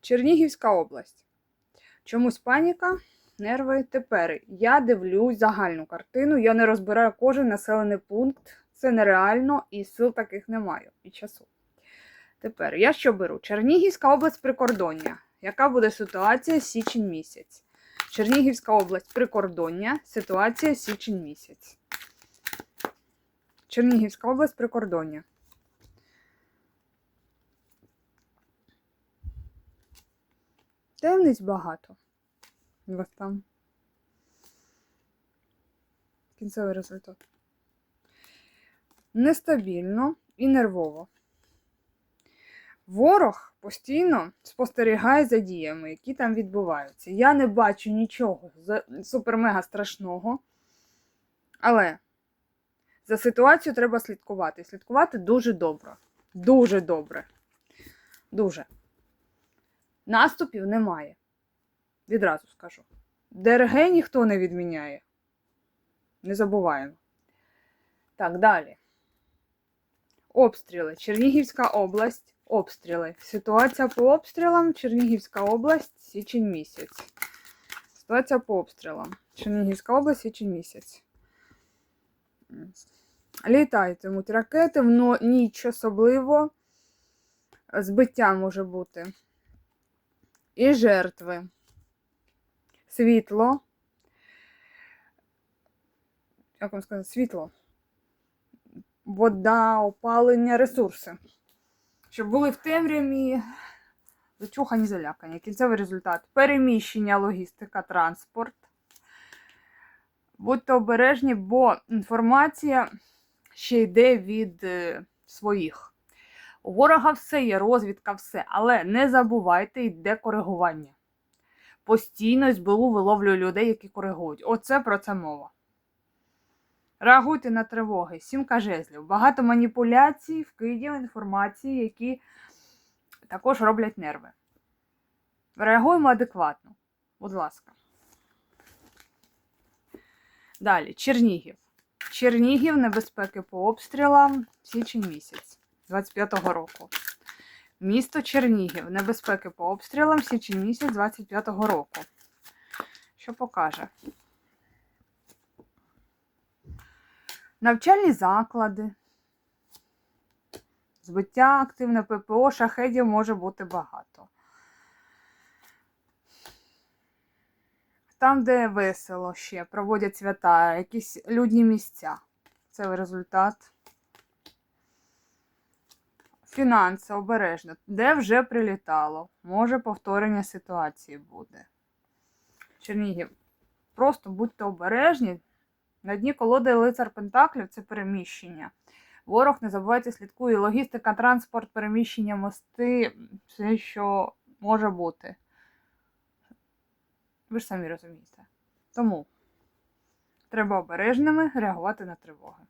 Чернігівська область. Чомусь паніка, нерви. Тепер я дивлюсь загальну картину. Я не розбираю кожен населений пункт. Це нереально і сил таких немає і часу. Тепер я що беру? Чернігівська область прикордоння. Яка буде ситуація січень місяць? Чернігівська область прикордоння. Ситуація січень місяць. Чернігівська область прикордоння. Темниць багато. У там. Кінцевий результат. Нестабільно і нервово. Ворог постійно спостерігає за діями, які там відбуваються. Я не бачу нічого супер-мега страшного. Але за ситуацією треба слідкувати. Слідкувати дуже добре. Дуже добре. Дуже. Наступів немає. Відразу скажу. ДРГ ніхто не відміняє. Не забуваємо. Так, далі. Обстріли. Чернігівська область. Обстріли. Ситуація по обстрілам. Чернігівська область, січень місяць. Ситуація по обстрілам. Чернігівська область, січень місяць. Літатимуть ракети, но ніч особливо. Збиття може бути. І жертви. Світло. Як вам сказати, світло. Вода, опалення, ресурси. Щоб були в темряві, зачухані, залякані. Кінцевий результат. Переміщення, логістика, транспорт. Будьте обережні, бо інформація ще йде від е, своїх. У ворога все є, розвідка, все. Але не забувайте, йде коригування. Постійно СБУ виловлює людей, які коригують. Оце про це мова. Реагуйте на тривоги. Сімка жезлів. Багато маніпуляцій, вкидів інформації, які також роблять нерви. Реагуємо адекватно. Будь ласка. Далі, Чернігів. Чернігів, небезпеки по обстрілам, січень місяць 25-го року. Місто Чернігів, небезпеки по обстрілам, січень місяць 25-го року. Що покаже? Навчальні заклади. Збиття активне ППО, шахедів може бути багато. Там, де весело ще, проводять свята, якісь людні місця. Це результат. Фінанси обережно. Де вже прилітало. Може повторення ситуації буде. Чернігів. Просто будьте обережні. На дні колоди лицар Пентаклів це переміщення. Ворог, не забувайте, слідкує. Логістика, транспорт, переміщення, мости, все, що може бути. Ви ж самі розумієте. Тому треба обережними реагувати на тривоги.